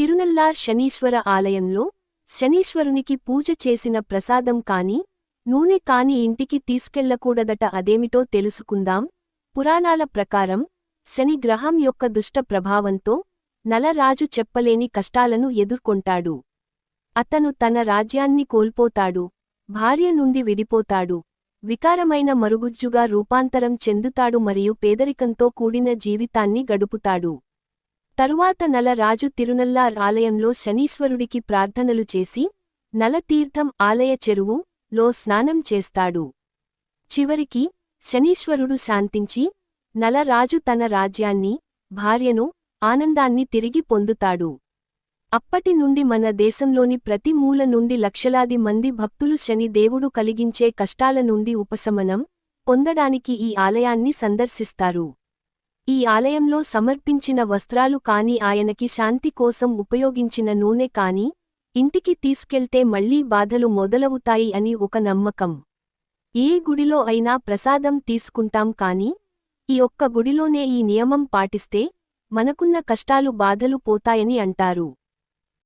తిరునల్లార్ శనీశ్వర ఆలయంలో శనీశ్వరునికి పూజ చేసిన ప్రసాదం కాని నూనె కాని ఇంటికి తీసుకెళ్ళకూడదట అదేమిటో తెలుసుకుందాం. పురాణాల ప్రకారం శని గ్రహం యొక్క దుష్ట ప్రభావంతో నలరాజు చెప్పలేని కష్టాలను ఎదుర్కొంటాడు. అతను తన రాజ్యాన్ని కోల్పోతాడు భార్య నుండి విడిపోతాడు వికారమైన మరుగుజ్జుగా రూపాంతరం చెందుతాడు మరియు పేదరికంతో కూడిన జీవితాన్ని గడుపుతాడు. తరువాత నలరాజు తిరునల్లార్ ఆలయంలో శనీశ్వరుడికి ప్రార్థనలు చేసి నలతీర్థం ఆలయ చెరువు లో స్నానం చేస్తాడు. చివరికి శనీశ్వరుడు శాంతించి నలరాజు తన రాజ్యాన్ని భార్యను ఆనందాన్ని తిరిగి పొందుతాడు. అప్పటి నుండి మన దేశంలోని ప్రతి మూల నుండి లక్షలాది మంది భక్తులు శని దేవుడు కలిగించే కష్టాల నుండి ఉపశమనం పొందడానికి ఈ ఆలయాన్ని సందర్శిస్తారు. ఈ ఆలయంలో సమర్పించిన వస్త్రాలు కాని ఆయనకి శాంతి కోసం ఉపయోగించిన నూనె కాని ఇంటికి తీసుకెళ్తే మళ్ళీ బాధలు మొదలవుతాయి అని ఒక నమ్మకం. ఏ గుడిలో అయినా ప్రసాదం తీసుకుంటాం కాని ఈ ఒక్క గుడిలోనే ఈ నియమం పాటిస్తే మనకున్న కష్టాలు బాధలు పోతాయని అంటారు.